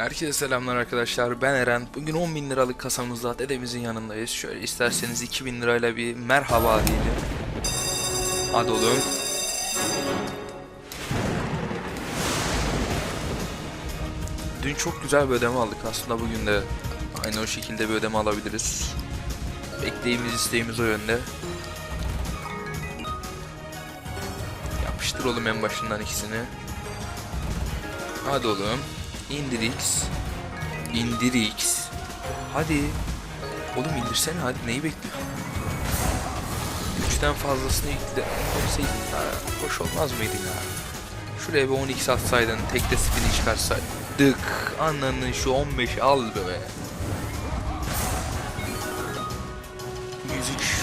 Herkese selamlar arkadaşlar. Ben Eren. Bugün 10 bin liralık kasamızla dedemizin yanındayız. Şöyle isterseniz 2000 lirayla bir merhaba diyelim. Hadi oğlum. Dün çok güzel bir ödeme aldık. Aslında bugün de aynı o şekilde bir ödeme alabiliriz. Bekleğimiz isteğimiz o yönde. Yapıştır oğlum en başından ikisini. Hadi oğlum. İndir X. İndir X. Hadi. Oğlum indirsene hadi neyi bekliyorsun? Üçten fazlasını yükle koysaydın ha, hoş olmaz mıydı ya? Şuraya bir 10x atsaydın tek de spin'i çıkarsaydın. Ananı şu 15 al be. 103.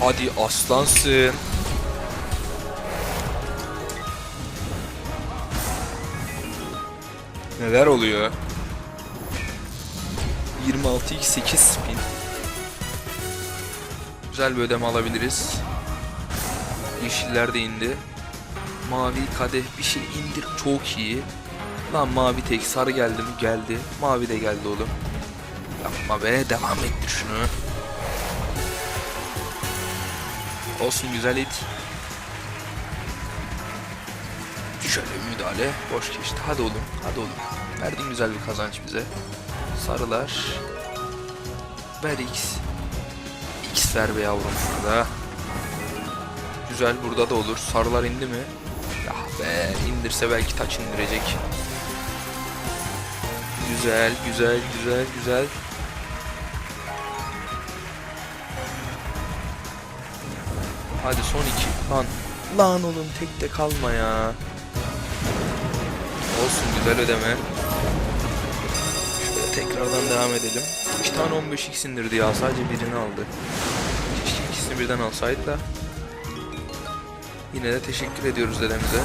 Hadi aslansın. Neler oluyor? 26x 8 spin. Güzel bir ödeme alabiliriz. Yeşiller de indi. Mavi kadeh bir şey indir çok iyi. Lan mavi tek sarı geldi mi geldi. Mavi de geldi oğlum. Yapma be devam ettir şunu. Olsun güzel it. Şöyle bir müdahale. Boş geçti. Hadi oğlum. Hadi oğlum. Verdin güzel bir kazanç bize. Sarılar. Ver X. X ver be yavrum şurada. Güzel burada da olur. Sarılar indi mi? Ya be indirse belki taç indirecek. Güzel güzel güzel güzel. Hadi son iki. Lan. Lan oğlum tek de kalma ya. Olsun güzel ödeme. Şöyle tekrardan devam edelim. İki tane 15x indirdi ya sadece birini aldı. Keşke ikisini birden alsaydı da. Yine de teşekkür ediyoruz dedemize.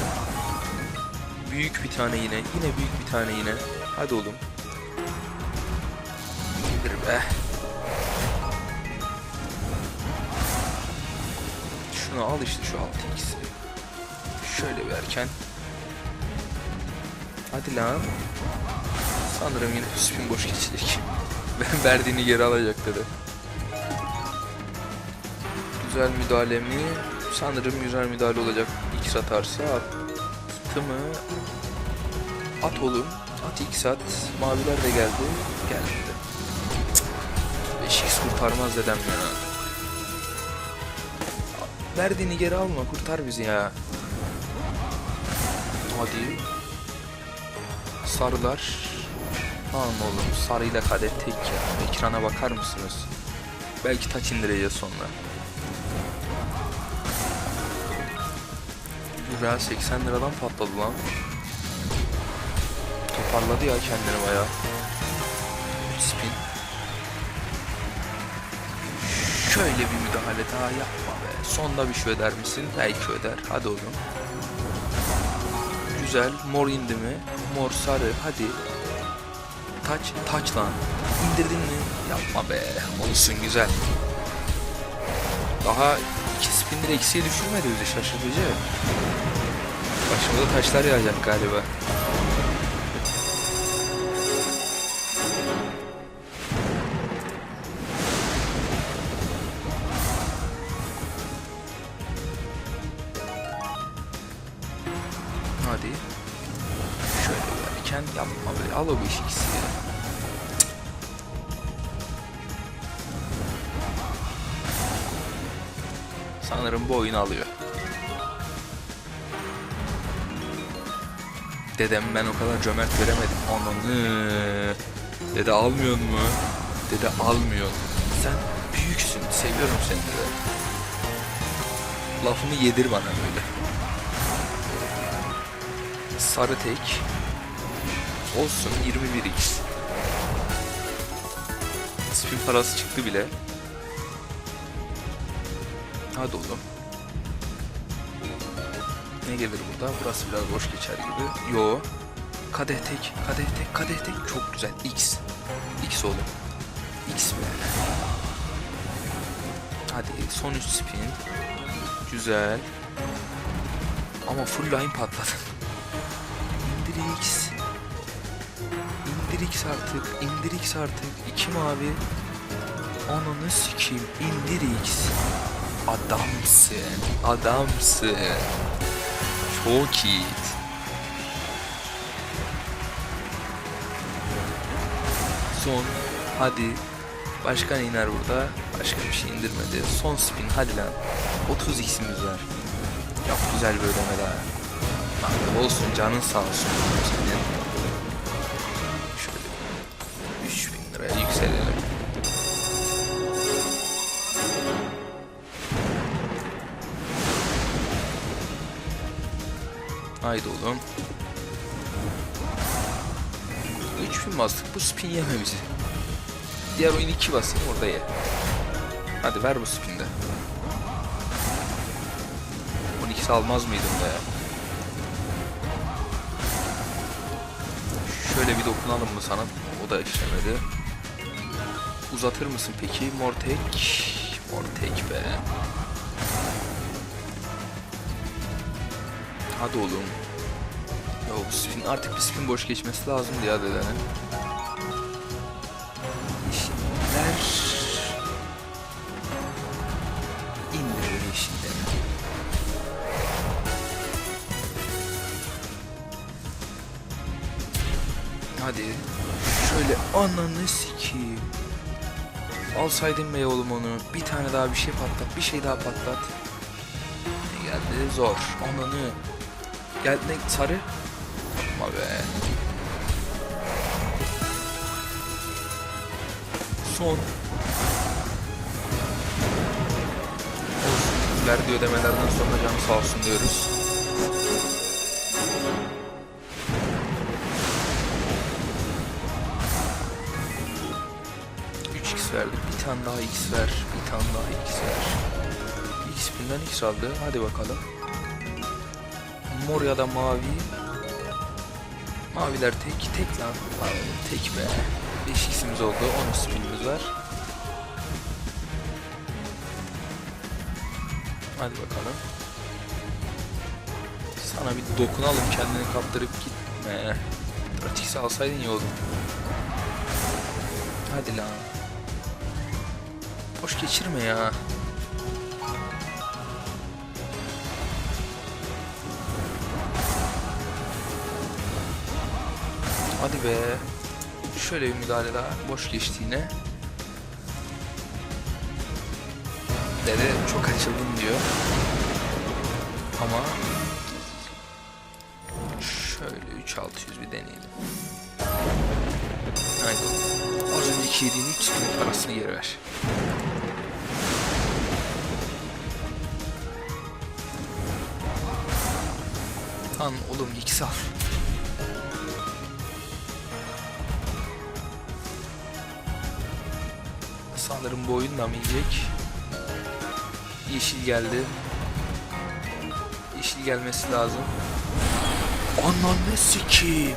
Büyük bir tane yine. Yine büyük bir tane yine. Hadi oğlum. İndir be. Şunu al işte şu 6x'i. Şöyle bir erken. Hadi lan. Sanırım yine spin boş geçecek. Ben verdiğini geri alacak dedi. Güzel müdahale mi? Sanırım güzel müdahale olacak. X atarsa attı mı? At oğlum. At X at. Maviler de geldi. Geldi. 5X kurtarmaz dedem ya. Verdiğini geri alma kurtar bizi ya. Hadi. Sarılar. Tamam oğlum sarıyla kadet tek ya. Ekrana bakar mısınız? Belki taç indireceğiz sonra. Güzel 80 liradan patladı lan. Toparladı ya kendini baya. Spin. Şöyle bir müdahale daha yapma be. Sonda bir şey öder misin? Belki öder. Hadi oğlum. Güzel. Mor indi mi? Mor sarı. Hadi. Taç. Taç lan. İndirdin mi? Yapma be. Olsun güzel. Daha iki spindir eksiye düşürmedi bizi şaşırtıcı. Başımıza taşlar yağacak galiba. O beş ikisi ya. Sanırım bu oyunu alıyor. Dedem ben o kadar cömert veremedim. Ananı. Dede almıyor mu? Dede almıyor. Sen büyüksün. Seviyorum seni dede. Lafını yedir bana böyle. Sarı tek. Olsun 21x. Spin parası çıktı bile. Hadi oğlum. Ne gelir burada? Burası biraz boş geçer gibi. Yo. Kadeh tek, kadeh tek, kadeh tek. Çok güzel. X. X oğlum. X mi? Hadi son 3 spin. Güzel. Ama full line patladı. İndir X. İndir artık. İndir artık. İki mavi. Ananı sikeyim. İndir X. Adamsın. Adamsın. Çok iyi. Son. Hadi. Başkan iner burada. Başka bir şey indirmedi. Son spin hadi lan. 30 x'imiz var. Yap güzel bir ödeme daha. Olsun canın sağ olsun. Senin. Haydi oğlum. 3000 bastık bu spin yeme bizi. Diğer oyun 2 basayım orada ye. Hadi ver bu spinde. 12 almaz mıydım be ya? Şöyle bir dokunalım mı sana? O da işlemedi. Uzatır mısın peki? Mortek. Mortek be. Hadi oğlum. Ya bu spin artık bir spin boş geçmesi lazımdı ya dedenin. Yeşiller. İndir yeşilleri. Hadi. Şöyle ananı sikeyim. Alsaydın be oğlum onu. Bir tane daha bir şey patlat. Bir şey daha patlat. Ne geldi? Zor. Ananı. Geldi? Sarı. Yapma be. Son. Verdiği ödemelerden sonra canı sağ olsun diyoruz. Verdik. Bir tane daha x ver. Bir tane daha x ver. X binden x aldı. Hadi bakalım. Mor ya da mavi. Maviler tek. Tek lan. Abi, tek be. 5 x'imiz oldu. 10 spinimiz var. Hadi bakalım. Sana bir dokunalım kendini kaptırıp gitme. 4x alsaydın iyi oldu. Hadi lan. Boş geçirme ya. Hadi be. Şöyle bir müdahale daha boş geçti yine. Dede çok açıldım diyor. Ama şöyle 3600 bir deneyelim. Aynen. Az önceki yediğin 3 spin parasını geri ver. Lan oğlum X al. Sanırım bu oyun da mı yiyecek? Yeşil geldi. Yeşil gelmesi lazım. Ananı sikeyim.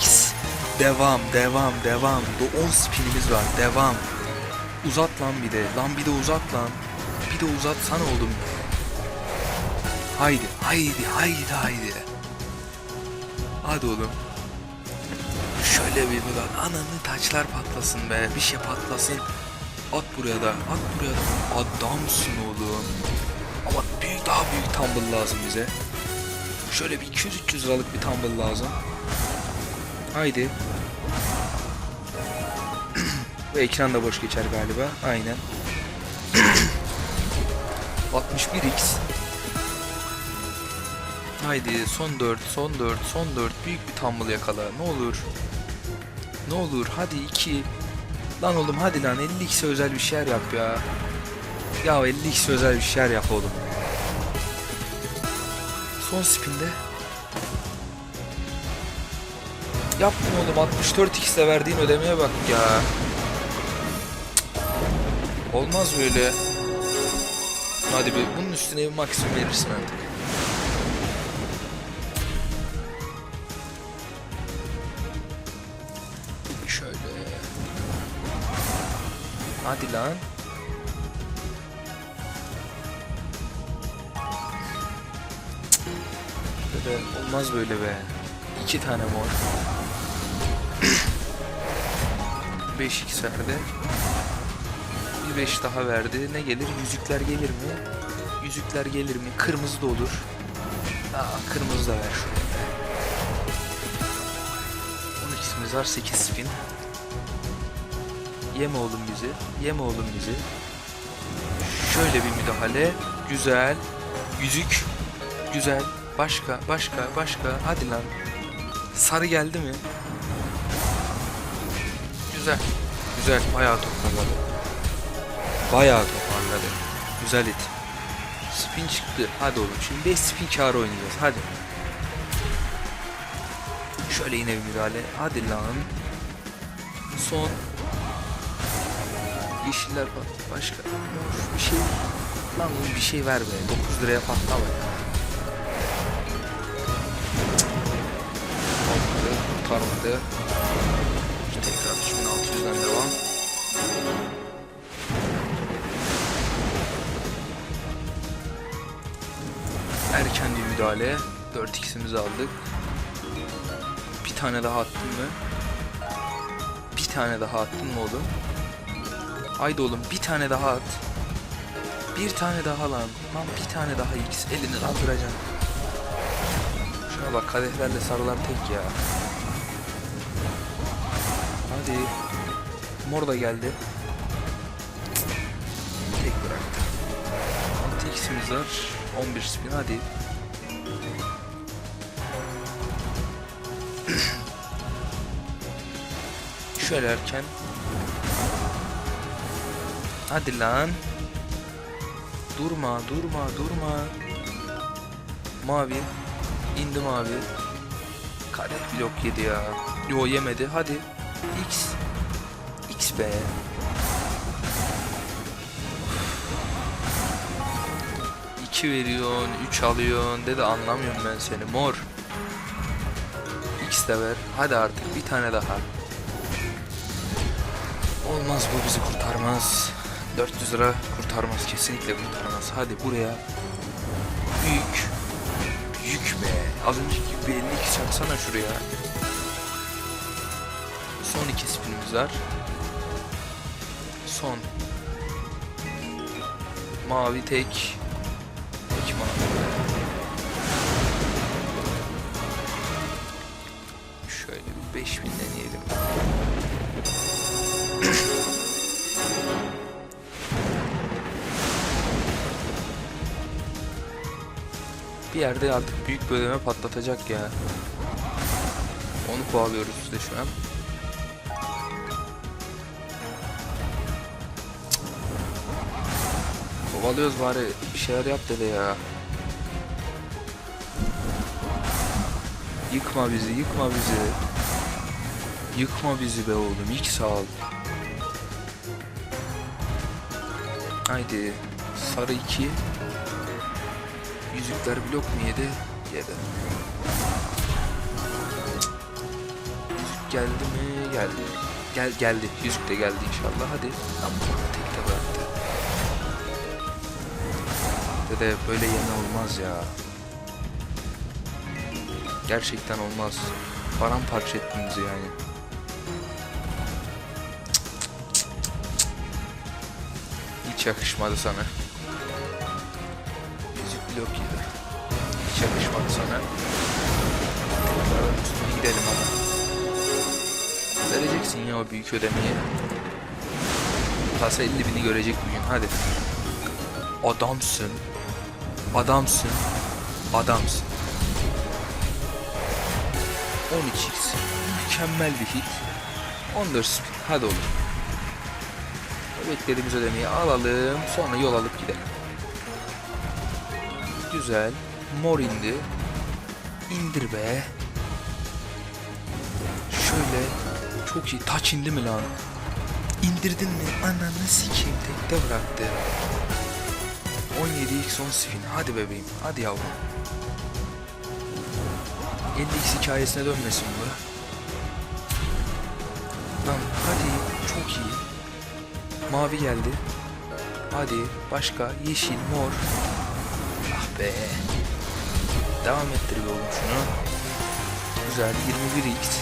50x. Devam, devam, devam. Do 10 spinimiz var. Devam. Uzat lan bir de. Lan bir de uzat lan. Bir de uzatsana oğlum. Haydi, haydi, haydi, haydi. Hadi oğlum. Şöyle bir buradan ananı taçlar patlasın be. Bir şey patlasın. At buraya da. At buraya da. Adamsın oğlum. Ama büyük daha büyük tumble lazım bize. Şöyle bir 200-300 liralık bir tumble lazım. Haydi. Bu ekran da boş geçer galiba. Aynen. 61x. Haydi son 4, son 4, son 4 büyük bir tumble yakala. Ne olur. Ne olur hadi 2. Lan oğlum hadi lan 50x özel bir şeyler yap ya. Ya 50x özel bir şeyler yap oğlum. Son spinde. Yapma oğlum 64x ile verdiğin ödemeye bak ya. Cık. Olmaz böyle. Hadi bir bunun üstüne bir maksimum verirsin artık. Hadi lan. Böyle olmaz böyle be. İki tane mor. 5x verdi. Bir 5 daha verdi. Ne gelir? Yüzükler gelir mi? Yüzükler gelir mi? Kırmızı da olur. Aa, kırmızı da ver şuraya. 12'simiz var. 8 spin. Yeme oğlum bizi. Yeme oğlum bizi. Şöyle bir müdahale. Güzel. Yüzük. Güzel. Başka, başka, başka. Hadi lan. Sarı geldi mi? Güzel. Güzel. Bayağı toparladı. Bayağı toparladı. Güzel it. Spin çıktı. Hadi oğlum. Şimdi 5 spin kar oynayacağız. Hadi. Şöyle yine bir müdahale. Hadi lan. Son. Yeşiller bak. Başka. Bir şey. Lan bir şey ver be. 9 liraya patlama ya. Olmadı. Kurtarmadı. Tekrar 3600'den devam. Erken bir müdahale. 4x'imizi aldık. Bir tane daha attın mı? Bir tane daha attın mı oğlum? Haydi oğlum bir tane daha at. Bir tane daha lan. Lan bir tane daha x. Elini kaldıracaksın. Şuna bak kadehlerle sarılan tek ya. Hadi. Mor da geldi. Tek bıraktı. 6x'imiz var. 11 spin hadi. Şöyle erken. Hadi lan. Durma, durma, durma. Mavi. İndi mavi. Kadeh blok yedi ya. Yo yemedi. Hadi. X. X be. İki veriyorsun, üç alıyorsun. Dedi anlamıyorum ben seni. Mor. X de ver. Hadi artık bir tane daha. Olmaz bu bizi kurtarmaz. 400 lira kurtarmaz kesinlikle kurtarmaz. Hadi buraya. Büyük. Büyük be. Az önceki gibi 52 çaksana şuraya. Son iki spinimiz var. Son. Mavi. Tek yerde artık büyük bir ödeme patlatacak ya. Onu kovalıyoruz işte şu an. Kovalıyoruz bari bir şeyler yap dede ya. Yıkma bizi, yıkma bizi. Yıkma bizi be oğlum, ilk sağ ol. Haydi, sarı 2. Yüzükler blok mu yedi? Yedi. Yüzük geldi mi? Geldi. Gel geldi. Yüzük de geldi inşallah. Hadi. Burada tek de bıraktı. Dede böyle yeme olmaz ya. Gerçekten olmaz. Paramparça ettin bizi yani. Hiç yakışmadı sana. Hiç yakışmadı sana. Tekrardan üstüne gidelim ama. Vereceksin ya o büyük ödemeyi. Kasa 50 bini görecek bugün hadi. Adamsın. Adamsın. Adamsın. 12x. Mükemmel bir hit. 14 spin. Hadi oğlum. Beklediğimiz ödemeyi alalım. Sonra yol alıp gidelim. Güzel. Mor indi. İndir be. Şöyle. Çok iyi. Taç indi mi lan? İndirdin mi? Ananı sikeyim. Tekte bıraktı. 17x 10 spin. Hadi bebeğim. Hadi yavrum. 50x hikayesine dönmesin bu. Lan hadi. Çok iyi. Mavi geldi. Hadi. Başka. Yeşil, mor. Ah be. Devam ettir oğlum şunu. Güzel. 21x.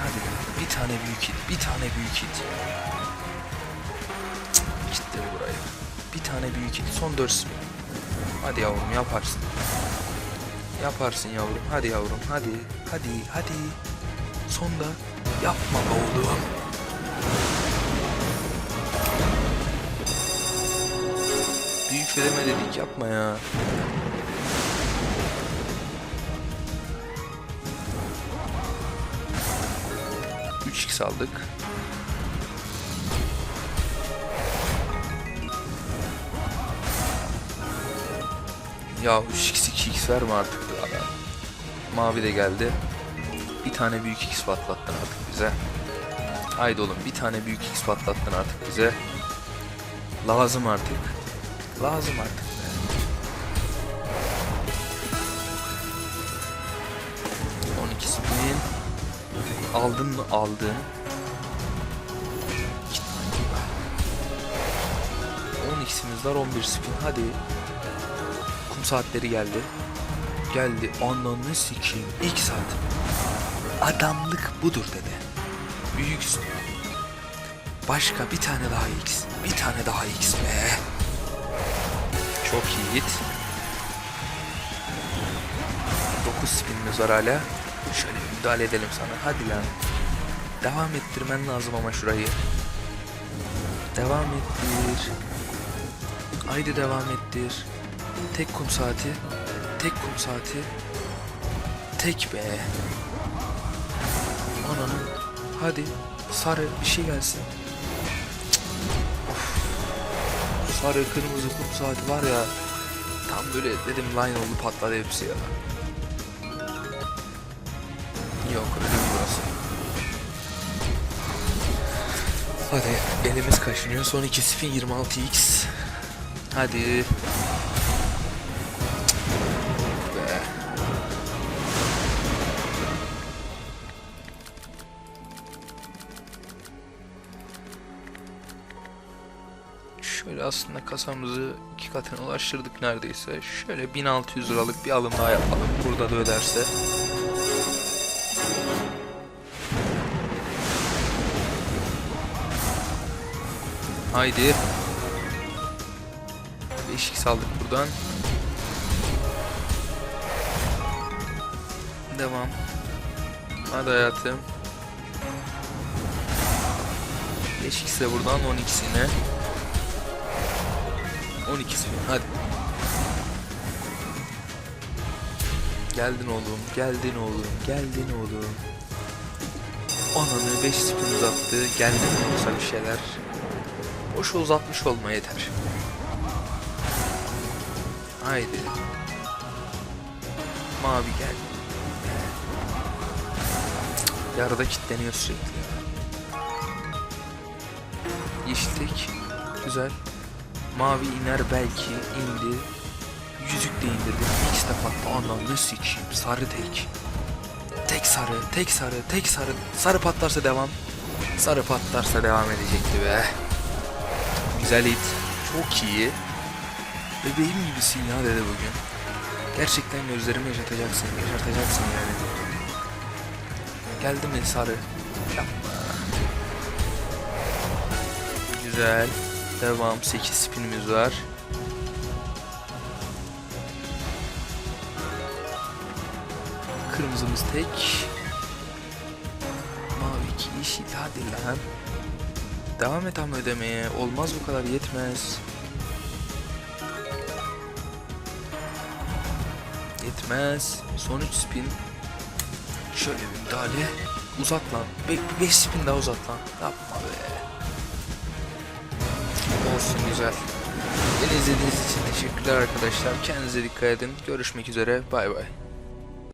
Hadi. Bir tane büyük hit. Bir tane büyük hit. Kitle burayı. Bir tane büyük hit. Son 4 spin. Hadi yavrum yaparsın. Yaparsın yavrum. Hadi yavrum. Hadi. Hadi. Hadi. Sonda. Yapma oğlum. Büyük fedeme dedik yapma ya. Üç x aldık. Ya 3x 2x verme artık be adam. Mavi de geldi. Bir tane büyük x patlattın artık bize. Haydi oğlum bir tane büyük x patlattın artık bize. Lazım artık. Lazım artık. be. On iki spin. Aldın mı? Aldın. Gitmedi be. 10 x'imiz var 11 spin. Hadi. Kum saatleri geldi. Geldi. Ananı sikeyim. İlk saat. Adamlık budur dedi. Büyüksün. Başka bir tane daha X. Bir tane daha X be. Çok iyi git. 9 spinimiz var hala. Şöyle müdahale edelim sana. Hadi lan. Devam ettirmen lazım ama şurayı. Devam ettir. Haydi devam ettir. Tek kum saati. Tek kum saati. Tek be. Ananın. Hadi. Sarı bir şey gelsin. Sarı kırmızı kum saati var ya. Tam böyle dedim line oldu patladı hepsi ya. Yok öyle burası. Hadi elimiz kaşınıyor. Son iki spin 26x. Hadi. Aslında kasamızı iki katına ulaştırdık neredeyse. Şöyle 1600 liralık bir alım daha yapalım. Burada da öderse. Haydi. 5x aldık buradan. Devam. Hadi hayatım. 5x de buradan 12'sine. 12'si. Hadi. Geldin oğlum, geldin oğlum, geldin oğlum. Ananı 5 spin uzattı. Geldi mi yoksa bir şeyler. Boşu uzatmış olma yeter. Haydi. Mavi gel. Yarıda kilitleniyor sürekli ya. Yeşil tek. Güzel. Mavi iner belki indi. Yüzük de indirdi. X de patladı. Ananı sikeyim. Sarı tek. Tek sarı, tek sarı, tek sarı. Sarı patlarsa devam. Sarı patlarsa devam edecekti be. Güzel hit. Çok iyi. Bebeğim gibisin ya dedi bugün. Gerçekten gözlerimi yaşatacaksın, yaşatacaksın yani. Geldi mi sarı? Yapma. Güzel. Devam. 8 spinimiz var. Kırmızımız tek. Mavi iki yeşil hadi lan. Devam et ama ödemeye. Olmaz bu kadar yetmez. Yetmez. Son 3 spin. Şöyle bir müdahale. Uzat lan. 5 spin daha uzat lan. Yapma be. Güzel. Beni izlediğiniz için teşekkürler arkadaşlar. Kendinize dikkat edin. Görüşmek üzere. Bay bay.